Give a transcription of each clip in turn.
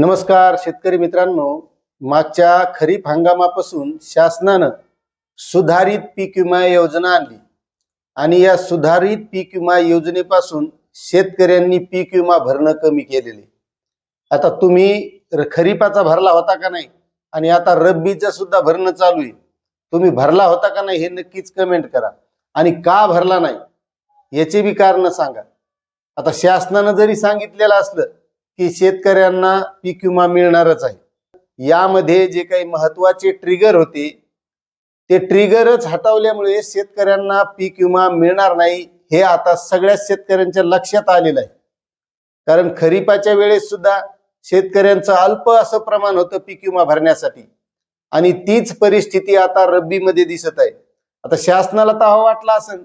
नमस्कार शेतकरी मित्रांनो. मागच्या खरीप हंगामापासून शासनानं सुधारित पीक विमा योजना आणली. आणि या सुधारित पीक विमा योजनेपासून शेतकऱ्यांनी पीक विमा भरणं कमी केलेले. आता तुम्ही खरीपाचा भरला होता का नाही? आणि आता रब्बीचा सुद्धा भरणं चालू आहे. तुम्ही भरला होता का नाही हे नक्कीच कमेंट करा. आणि का भरला नाही? याचे बी कारण सांगा. आता शासनानं जरी सांगितलेलं असलं की शेतकऱ्यांना पीक विमा मिळणारच आहे. यामध्ये जे काही महत्त्वाचे ट्रिगर होते ते ट्रिगरच हटवल्यामुळे शेतकऱ्यांना पीक विमा मिळणार नाही हे आता सगळ्याच शेतकऱ्यांच्या लक्षात आलेलं आहे. कारण खरीपाच्या वेळेस सुद्धा शेतकऱ्यांचं अल्प असं प्रमाण होतं पीक विमा भरण्यासाठी. आणि तीच परिस्थिती आता रब्बीमध्ये दिसत आहे. आता शासनाला तर हवा वाटला असेल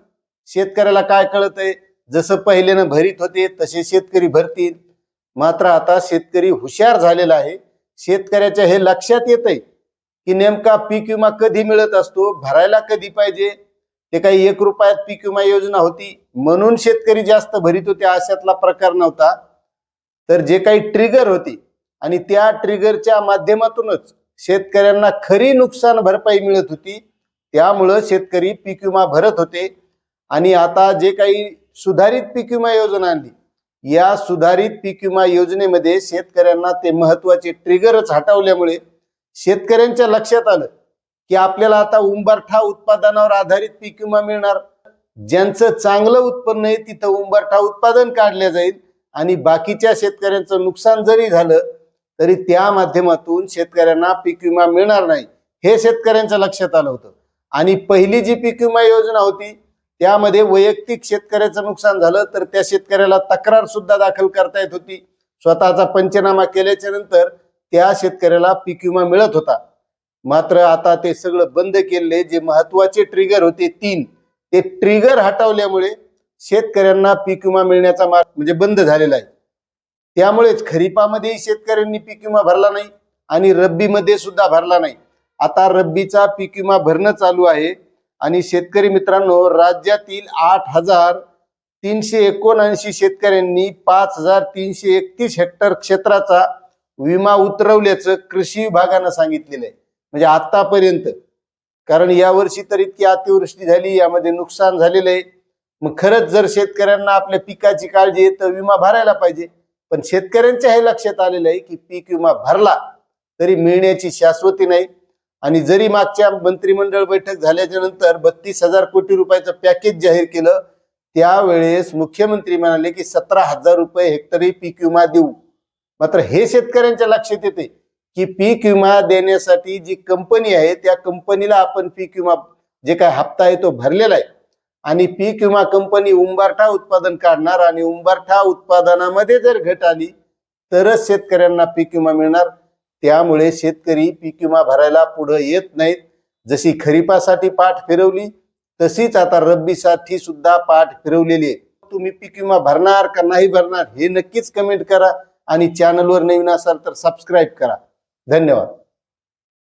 शेतकऱ्याला काय कळत आहे जसं पहिल्यानं भरीत होते तसे शेतकरी भरतील. मात्र आता शेतकरी हुशार झालेला आहे. शेतकऱ्याच्या हे लक्षात येत आहे की नेमका पीक विमा कधी मिळत असतो भरायला कधी पाहिजे? ते काही एक रुपयात पीक विमा योजना होती म्हणून शेतकरी जास्त भरीत होते अशातला प्रकार नव्हता. तर जे काही ट्रिगर होती आणि त्या ट्रिगरच्या माध्यमातूनच शेतकऱ्यांना खरी नुकसान भरपाई मिळत होती. त्यामुळं शेतकरी पीक विमा भरत होते. आणि आता जे काही सुधारित पीक विमा योजना आणली या सुधारित पीक विमा योजनेमध्ये शेतकऱ्यांना ते महत्त्वाचे ट्रिगरच हटवल्यामुळे शेतकऱ्यांच्या लक्षात आलं की आपल्याला आता उंबरठा उत्पादनावर आधारित पीक विमा मिळणार. ज्यांचं चांगलं उत्पन्न आहे तिथं उंबरठा उत्पादन काढलं जाईल आणि बाकीच्या शेतकऱ्यांचं नुकसान जरी झालं तरी त्या माध्यमातून शेतकऱ्यांना पीक विमा मिळणार नाही हे शेतकऱ्यांच्या लक्षात आलं होतं. आणि पहिली जी पीक विमा योजना होती त्यामध्ये वैयक्तिक शेतकऱ्याचं नुकसान झालं तर त्या शेतकऱ्याला तक्रार सुद्धा दाखल करता येत होती. स्वतःचा पंचनामा केल्याच्यानंतर त्या शेतकऱ्याला पीक विमा मिळत होता. मात्र आता ते सगळं बंद केले जे महत्त्वाचे ट्रिगर होते तीन ते ट्रिगर हटवल्यामुळे शेतकऱ्यांना पीक विमा मिळण्याचा मार्ग म्हणजे बंद झालेला आहे. त्यामुळेच खरीपामध्येही शेतकऱ्यांनी पीक विमा भरला नाही आणि रब्बीमध्ये सुद्धा भरला नाही. आता रब्बीचा पीक विमा भरणं चालू आहे. आणि शेतकरी मित्रांनो राज्यातील आठ हजार तीनशे एकोणऐंशी शेतकऱ्यांनी पाच हजार तीनशे एकतीस हेक्टर क्षेत्राचा विमा उतरवल्याचं कृषी विभागानं सांगितलेलं आहे. म्हणजे आतापर्यंत. कारण यावर्षी तर इतकी अतिवृष्टी झाली यामध्ये नुकसान झालेलं आहे. मग खरंच जर शेतकऱ्यांना आपल्या पिकाची काळजी आहे तर विमा भरायला पाहिजे. पण शेतकऱ्यांच्या हे लक्षात आलेलं आहे की पीक विमा भरला तरी मिळण्याची शाश्वती नाही. आणि जरी मागच्या मंत्रिमंडळ बैठक झाल्याच्यानंतर बत्तीस हजार कोटी रुपयाचं पॅकेज जाहीर केलं त्यावेळेस मुख्यमंत्री म्हणाले की सतरा हजार रुपये हेक्टरी पीक विमा देऊ. मात्र हे शेतकऱ्यांच्या लक्षात येते की पीक विमा देण्यासाठी जी कंपनी आहे त्या कंपनीला आपण पीक विमा जे काय हप्ता आहे तो भरलेला आहे. आणि पीक विमा कंपनी उंबारठा उत्पादन काढणार आणि उंबारठा उत्पादनामध्ये जर घट आली तरच शेतकऱ्यांना पीक विमा मिळणार. त्यामुळे शेतकरी पीक विमा भरायला पुढे येत नाहीत. जशी खरीपासाठी पाठ फिरवली तशीच आता रब्बीसाठी सुद्धा पाठ फिरवलेली आहे. तुम्ही पीक विमा भरणार का नाही भरणार हे नक्कीच कमेंट करा आणि चॅनलवर नवीन असाल तर सबस्क्राईब करा. धन्यवाद.